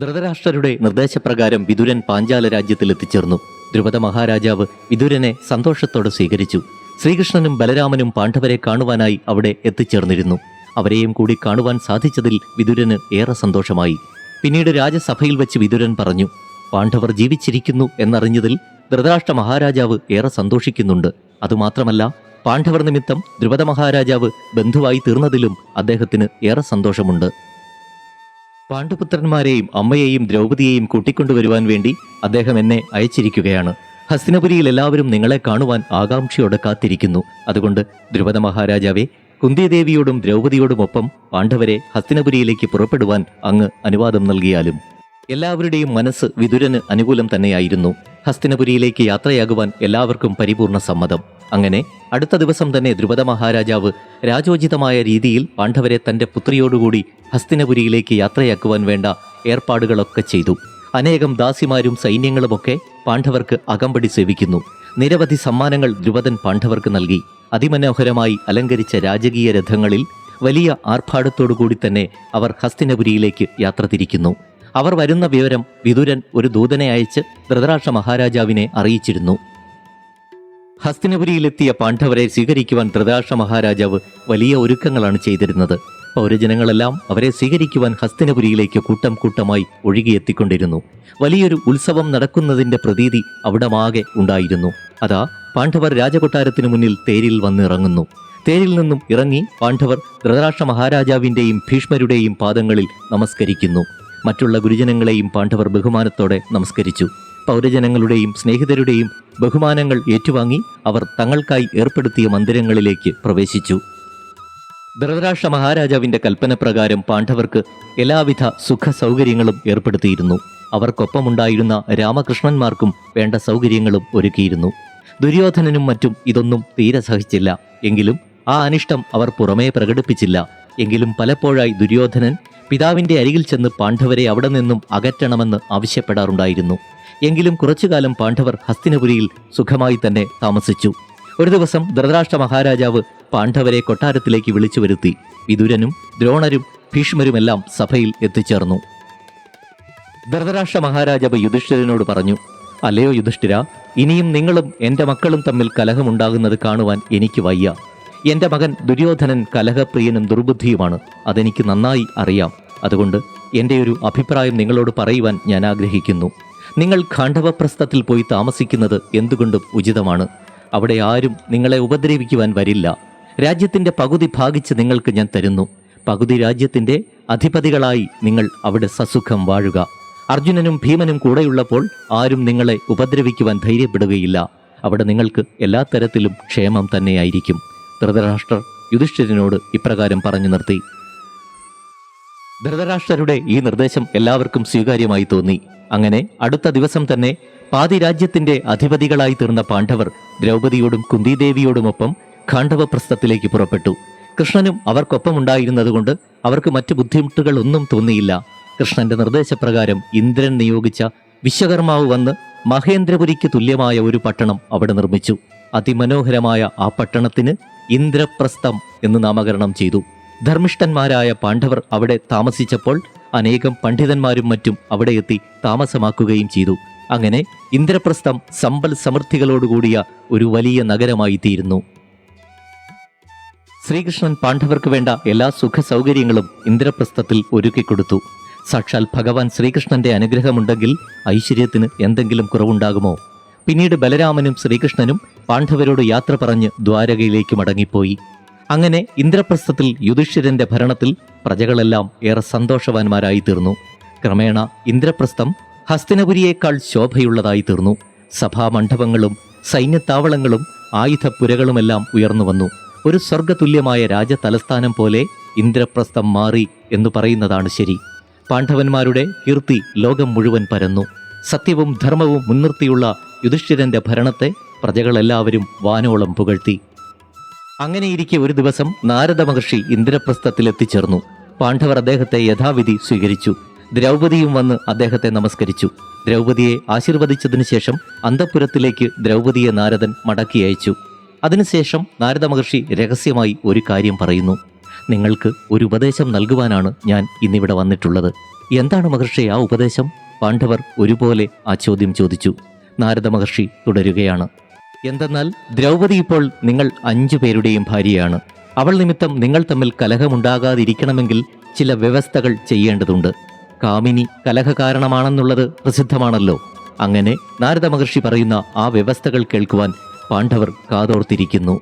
ധൃതരാഷ്ട്രരുടെ നിർദ്ദേശപ്രകാരം വിതുരൻ പാഞ്ചാല രാജ്യത്തിൽ എത്തിച്ചേർന്നു ദ്രുപദ മഹാരാജാവ് വിതുരനെ സന്തോഷത്തോടെ സ്വീകരിച്ചു. ശ്രീകൃഷ്ണനും ബലരാമനും പാണ്ഡവരെ കാണുവാനായി അവിടെ എത്തിച്ചേർന്നിരുന്നു. അവരെയും കൂടി കാണുവാൻ സാധിച്ചതിൽ വിതുരന് ഏറെ സന്തോഷമായി. പിന്നീട് രാജസഭയിൽ വെച്ച് വിതുരൻ പറഞ്ഞു പാണ്ഡവർ ജീവിച്ചിരിക്കുന്നു എന്നറിഞ്ഞതിൽ ധൃതരാഷ്ട്ര മഹാരാജാവ് ഏറെ സന്തോഷിക്കുന്നുണ്ട്. അതുമാത്രമല്ല പാണ്ഡവർ നിമിത്തം ദ്രുപദ മഹാരാജാവ് ബന്ധുവായി തീർന്നതിലും അദ്ദേഹത്തിന് ഏറെ സന്തോഷമുണ്ട്. പാണ്ഡുപുത്രന്മാരെയും അമ്മയെയും ദ്രൗപതിയെയും കൂട്ടിക്കൊണ്ടുവരുവാൻ വേണ്ടി അദ്ദേഹം എന്നെ അയച്ചിരിക്കുകയാണ്. ഹസ്തിനപുരിയിൽ എല്ലാവരും നിങ്ങളെ കാണുവാൻ ആകാംക്ഷയോടെ കാത്തിരിക്കുന്നു. അതുകൊണ്ട് ദ്രുപദ മഹാരാജാവെ കുന്തിദേവിയോടും ദ്രൗപതിയോടുമൊപ്പം പാണ്ഡവരെ ഹസ്തിനപുരിയിലേക്ക് പുറപ്പെടുവാൻ അങ്ങ് അനുവാദം നൽകിയാലും. എല്ലാവരുടെയും മനസ്സ് വിതുരന് അനുകൂലം തന്നെയായിരുന്നു. ഹസ്തിനപുരിയിലേക്ക് യാത്രയാകുവാൻ എല്ലാവർക്കും പരിപൂർണ സമ്മതം. അങ്ങനെ അടുത്ത ദിവസം തന്നെ ദ്രുപദ മഹാരാജാവ് രാജോചിതമായ രീതിയിൽ പാണ്ഡവരെ തന്റെ പുത്രിയോടുകൂടി ഹസ്തിനപുരിയിലേക്ക് യാത്രയാക്കുവാൻ വേണ്ട ഏർപ്പാടുകളൊക്കെ ചെയ്തു. അനേകം ദാസിമാരും സൈന്യങ്ങളുമൊക്കെ പാണ്ഡവർക്ക് അകമ്പടി സേവിക്കുന്നു. നിരവധി സമ്മാനങ്ങൾ ദ്രുപദൻ പാണ്ഡവർക്ക് നൽകി. അതിമനോഹരമായി അലങ്കരിച്ച രാജകീയ രഥങ്ങളിൽ വലിയ ആർഭാടത്തോടുകൂടി തന്നെ അവർ ഹസ്തിനപുരിയിലേക്ക് യാത്ര തിരിക്കുന്നു. അവർ വരുന്ന വിവരം വിതുരൻ ഒരു ദൂതനെ അയച്ച് ധൃതരാഷ്ട്ര മഹാരാജാവിനെ അറിയിച്ചിരുന്നു. ഹസ്തിനപുരിയിലെത്തിയ പാണ്ഡവരെ സ്വീകരിക്കുവാൻ ധൃതരാഷ്ട്ര മഹാരാജാവ് വലിയ ഒരുക്കങ്ങളാണ് ചെയ്തിരുന്നത്. പൗരജനങ്ങളെല്ലാം അവരെ സ്വീകരിക്കുവാൻ ഹസ്തിനപുരിയിലേക്ക് കൂട്ടം കൂട്ടമായി ഒഴുകിയെത്തിക്കൊണ്ടിരുന്നു. വലിയൊരു ഉത്സവം നടക്കുന്നതിന്റെ പ്രതീതി അവിടമാകെ ഉണ്ടായിരുന്നു. അതാ പാണ്ഡവർ രാജകൊട്ടാരത്തിനു മുന്നിൽ തേരിൽ വന്നിറങ്ങുന്നു. തേരിൽ നിന്നും ഇറങ്ങി പാണ്ഡവർ ധൃതരാഷ്ട്ര മഹാരാജാവിന്റെയും ഭീഷ്മരുടെയും പാദങ്ങളിൽ നമസ്കരിക്കുന്നു. മറ്റുള്ള ഗുരുജനങ്ങളെയും പാണ്ഡവർ ബഹുമാനത്തോടെ നമസ്കരിച്ചു. പൗരജനങ്ങളുടെയും സ്നേഹിതരുടെയും ബഹുമാനങ്ങൾ ഏറ്റുവാങ്ങി അവർ തങ്ങൾക്കായി ഏർപ്പെടുത്തിയ മന്ദിരങ്ങളിലേക്ക് പ്രവേശിച്ചു. ധൃതരാഷ്ട്ര മഹാരാജാവിന്റെ കൽപ്പനപ്രകാരം പാണ്ഡവർക്ക് എല്ലാവിധ സുഖ സൗകര്യങ്ങളും ഏർപ്പെടുത്തിയിരുന്നു. അവർക്കൊപ്പമുണ്ടായിരുന്ന രാമകൃഷ്ണന്മാർക്കും വേണ്ട സൗകര്യങ്ങളും ഒരുക്കിയിരുന്നു. ദുര്യോധനനും മറ്റും ഇതൊന്നും തീരെ സഹിച്ചില്ല. എങ്കിലും ആ അനിഷ്ടം അവർ പുറമേ പ്രകടിപ്പിച്ചില്ല. എങ്കിലും പലപ്പോഴായി ദുര്യോധനൻ പിതാവിന്റെ അരികിൽ ചെന്ന് പാണ്ഡവരെ അവിടെ നിന്നും അകറ്റണമെന്ന് ആവശ്യപ്പെടാറുണ്ടായിരുന്നു. എങ്കിലും കുറച്ചുകാലം പാണ്ഡവർ ഹസ്തിനപുരിയിൽ സുഖമായി തന്നെ താമസിച്ചു. ഒരു ദിവസം ധൃതരാഷ്ട്ര മഹാരാജാവ് പാണ്ഡവരെ കൊട്ടാരത്തിലേക്ക് വിളിച്ചു വരുത്തി. വിദുരനും ദ്രോണരും ഭീഷ്മരുമെല്ലാം സഭയിൽ എത്തിച്ചേർന്നു. ധൃതരാഷ്ട്ര മഹാരാജാവ് യുധിഷ്ഠിരനോട് പറഞ്ഞു അല്ലയോ യുധിഷ്ഠിര ഇനിയും നിങ്ങളും എന്റെ മക്കളും തമ്മിൽ കലഹമുണ്ടാകുന്നത് കാണുവാൻ എനിക്ക് വയ്യ. എന്റെ മകൻ ദുര്യോധനൻ കലഹപ്രിയനും ദുർബുദ്ധിയുമാണ്. അതെനിക്ക് നന്നായി അറിയാം. അതുകൊണ്ട് എന്റെ ഒരു അഭിപ്രായം നിങ്ങളോട് പറയുവാൻ ഞാൻ ആഗ്രഹിക്കുന്നു. നിങ്ങൾ ഖാണ്ഡവപ്രസ്ഥത്തിൽ പോയി താമസിക്കുന്നത് എന്തുകൊണ്ടും ഉചിതമാണ്. അവിടെ ആരും നിങ്ങളെ ഉപദ്രവിക്കുവാൻ വരില്ല. രാജ്യത്തിന്റെ പകുതി ഭാഗിച്ച് നിങ്ങൾക്ക് ഞാൻ തരുന്നു. പകുതി രാജ്യത്തിന്റെ അധിപതികളായി നിങ്ങൾ അവിടെ സസുഖം വാഴുക. അർജുനനും ഭീമനും കൂടെയുള്ളപ്പോൾ ആരും നിങ്ങളെ ഉപദ്രവിക്കുവാൻ ധൈര്യപ്പെടുകയില്ല. അവിടെ നിങ്ങൾക്ക് എല്ലാ തരത്തിലും ക്ഷേമം തന്നെയായിരിക്കും. ധൃതരാഷ്ട്രർ യുധിഷ്ഠിരനോട് ഇപ്രകാരം പറഞ്ഞു നിർത്തി. ധൃതരാഷ്ട്രരുടെ ഈ നിർദ്ദേശം എല്ലാവർക്കും സ്വീകാര്യമായി തോന്നി. അങ്ങനെ അടുത്ത ദിവസം തന്നെ പാതി രാജ്യത്തിന്റെ അധിപതികളായി തീർന്ന പാണ്ഡവർ ദ്രൗപദിയോടും കുന്തിദേവിയോടുമൊപ്പം ഖാണ്ഡവപ്രസ്ഥത്തിലേക്ക് പുറപ്പെട്ടു. കൃഷ്ണനും അവർക്കൊപ്പമുണ്ടായിരുന്നതുകൊണ്ട് അവർക്ക് മറ്റു ബുദ്ധിമുട്ടുകൾ ഒന്നും തോന്നിയില്ല. കൃഷ്ണന്റെ നിർദ്ദേശപ്രകാരം ഇന്ദ്രൻ നിയോഗിച്ച വിശ്വകർമാവ് വന്ന് മഹേന്ദ്രപുരിക്ക് തുല്യമായ ഒരു പട്ടണം അവിടെ നിർമ്മിച്ചു. അതിമനോഹരമായ ആ പട്ടണത്തിന് ഇന്ദ്രപ്രസ്ഥം എന്ന് നാമകരണം ചെയ്തു. ധർമ്മിഷ്ഠന്മാരായ പാണ്ഡവർ അവിടെ താമസിച്ചപ്പോൾ അനേകം പണ്ഡിതന്മാരും മറ്റും അവിടെ എത്തി താമസമാക്കുകയും ചെയ്തു. അങ്ങനെ ഇന്ദ്രപ്രസ്ഥം സമ്പൽ സമൃദ്ധികളോടുകൂടിയ ഒരു വലിയ നഗരമായി തീരുന്നു ശ്രീകൃഷ്ണൻ പാണ്ഡവർക്ക് വേണ്ട എല്ലാ സുഖ സൗകര്യങ്ങളും ഇന്ദ്രപ്രസ്ഥത്തിൽ ഒരുക്കിക്കൊടുത്തു. സാക്ഷാൽ ഭഗവാൻ ശ്രീകൃഷ്ണന്റെ അനുഗ്രഹമുണ്ടെങ്കിൽ ഐശ്വര്യത്തിന് എന്തെങ്കിലും കുറവുണ്ടാകുമോ? പിന്നീട് ബലരാമനും ശ്രീകൃഷ്ണനും പാണ്ഡവരോട് യാത്ര പറഞ്ഞ് ദ്വാരകയിലേക്ക് മടങ്ങിപ്പോയി. അങ്ങനെ ഇന്ദ്രപ്രസ്ഥത്തിൽ യുധിഷ്ഠിരന്റെ ഭരണത്തിൽ പ്രജകളെല്ലാം ഏറെ സന്തോഷവാന്മാരായി തീർന്നു. ക്രമേണ ഇന്ദ്രപ്രസ്ഥം ഹസ്തിനപുരിയേക്കാൾ ശോഭയുള്ളതായി തീർന്നു. സഭാമണ്ഡപങ്ങളും സൈന്യത്താവളങ്ങളും ആയുധപ്പുരകളുമെല്ലാം ഉയർന്നു വന്നു. ഒരു സ്വർഗതുല്യമായ രാജതലസ്ഥാനം പോലെ ഇന്ദ്രപ്രസ്ഥം മാറി എന്ന് പറയുന്നതാണ് ശരി. പാണ്ഡവന്മാരുടെ കീർത്തി ലോകം മുഴുവൻ പരന്നു. സത്യവും ധർമ്മവും മുൻനിർത്തിയുള്ള യുധിഷ്ഠിരന്റെ ഭരണത്തെ പ്രജകളെല്ലാവരും വാനോളം പുകഴ്ത്തി. അങ്ങനെയിരിക്കെ ഒരു ദിവസം നാരദ മഹർഷി ഇന്ദ്രപ്രസ്ഥത്തിൽ എത്തിച്ചേർന്നു. പാണ്ഡവർ അദ്ദേഹത്തെ യഥാവിധി സ്വീകരിച്ചു. ദ്രൗപദിയും വന്ന് അദ്ദേഹത്തെ നമസ്കരിച്ചു. ദ്രൗപദിയെ ആശീർവദിച്ചതിനു ശേഷം അന്തഃപുരത്തിലേക്ക് ദ്രൗപദിയെ നാരദൻ മടക്കി അയച്ചു. അതിനുശേഷം നാരദ മഹർഷി രഹസ്യമായി ഒരു കാര്യം പറയുന്നു. നിങ്ങൾക്ക് ഒരു ഉപദേശം നൽകുവാനാണ് ഞാൻ ഇന്നിവിടെ വന്നിട്ടുള്ളത്. എന്താണ് മഹർഷി ആ ഉപദേശം? പാണ്ഡവർ ഒരുപോലെ ആ ചോദ്യം ചോദിച്ചു. നാരദ മഹർഷി തുടരുകയാണ്. എന്തെന്നാൽ ദ്രൗപദി ഇപ്പോൾ നിങ്ങൾ അഞ്ചു പേരുടെയും ഭാര്യയാണ്. അവൾ നിമിത്തം നിങ്ങൾ തമ്മിൽ കലഹമുണ്ടാകാതിരിക്കണമെങ്കിൽ ചില വ്യവസ്ഥകൾ ചെയ്യേണ്ടതുണ്ട്. കാമിനി കലഹ കാരണമാണെന്നുള്ളത് പ്രസിദ്ധമാണല്ലോ. അങ്ങനെ നാരദ മഹർഷി പറയുന്ന ആ വ്യവസ്ഥകൾ കേൾക്കുവാൻ പാണ്ഡവർ കാതോർത്തിരിക്കുന്നു.